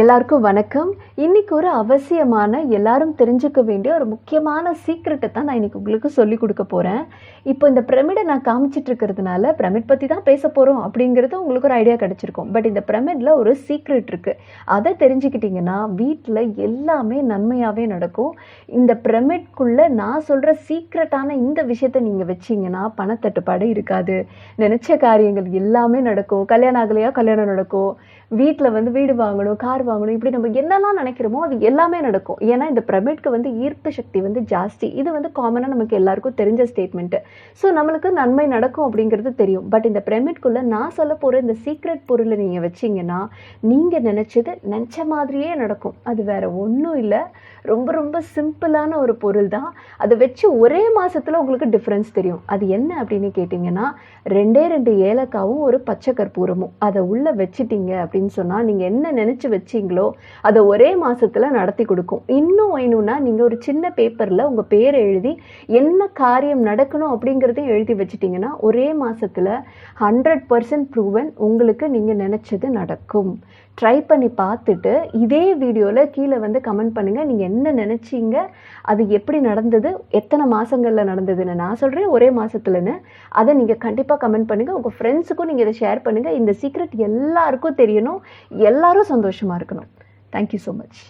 எல்லாருக்கும் வணக்கம். இன்னைக்கு ஒரு அவசியமான எல்லாரும் தெரிஞ்சுக்க வேண்டிய ஒரு முக்கியமான சீக்ரெட்டை தான் நான் இன்னைக்கு உங்களுக்கு சொல்லி கொடுக்க போகிறேன் இப்போ இந்த பிரமிடை நான் காமிச்சிட்டு இருக்கிறதுனால பிரமிட் பற்றி தான் பேச போகிறோம் அப்படிங்கிறது உங்களுக்கு ஒரு ஐடியா கிடச்சிருக்கும். பட் இந்த பிரமிடில் ஒரு சீக்ரெட் இருக்குது அதை தெரிஞ்சுக்கிட்டிங்கன்னா வீட்டில் எல்லாமே நன்மையாகவே நடக்கும். இந்த பிரமிட்குள்ளே நான் சொல்கிற சீக்ரெட்டான இந்த விஷயத்தை நீங்கள் வச்சிங்கன்னா பணத்தட்டுப்பாடு இருக்காது. நினச்ச காரியங்கள் எல்லாமே நடக்கும். கல்யாணம் ஆகலையா கல்யாணம் நடக்கும். வீட்டில் வந்து வீடு வாங்கணும் கார் வாங்கணும். இப்படி நம்ம என்னெல்லாம் நினைக்கிறோமோ அது எல்லாமே நடக்கும். ஏன்னா இந்த பிரமிட்க்கு வந்து ஈர்ப்பு சக்தி வந்து ஜாஸ்தி. இது வந்து காமனாக நமக்கு எல்லாருக்கும் தெரிஞ்ச ஸ்டேட்மெண்ட்டு ஸோ நம்மளுக்கு நன்மை நடக்கும் அப்படிங்கிறது தெரியும். பட் இந்த பிரமிட்குள்ளே நான் சொல்ல போகிற இந்த சீக்ரெட் பொருளை நீங்கள் வச்சிங்கன்னா நீங்கள் நினச்சது நினச்ச மாதிரியே நடக்கும். அது வேறு ஒன்றும் இல்லை. ரொம்ப ரொம்ப சிம்பிளான ஒரு பொருள் தான். அதை வச்சு ஒரே மாதத்தில் உங்களுக்கு டிஃப்ரென்ஸ் தெரியும். அது என்ன அப்படின்னு கேட்டிங்கன்னா ரெண்டே ரெண்டு ஏலக்காவும் ஒரு பச்சை கற்பூரமும். அதை உள்ளே வச்சிட்டிங்க அப்படின்னு சொன்னால் நீங்கள் என்ன நினச்சி வச்சீங்களோ அதை ஒரே மாதத்தில் நடத்தி கொடுக்கும். இன்னும் வேணும்னா நீங்கள் ஒரு சின்ன பேப்பரில் உங்கள் பேரை எழுதி என்ன காரியம் நடக்கணும் அப்படிங்கிறதையும் எழுதி வச்சிட்டிங்கன்னா ஒரே மாதத்தில் ஹண்ட்ரட் பர்சன்ட் ப்ரூவன் உங்களுக்கு நீங்கள் நினச்சது நடக்கும். ட்ரை பண்ணி பார்த்துட்டு இதே வீடியோவில் கீழே வந்து கமெண்ட் பண்ணுங்கள் நீங்கள் என்ன நினச்சிங்க அது எப்படி நடந்தது எத்தனை மாதங்களில் நடந்ததுன்னு நான் சொல்கிறேன் ஒரே மாதத்துலன்னு அதை நீங்கள் கண்டிப்பாக கமெண்ட் பண்ணுங்கள் உங்கள் ஃப்ரெண்ட்ஸுக்கும் நீங்கள் இதை ஷேர் பண்ணுங்கள் இந்த சீக்ரெட் எல்லாருக்கும் தெரியணும். எல்லாரும் சந்தோஷமாக இருக்கணும். Thank you so much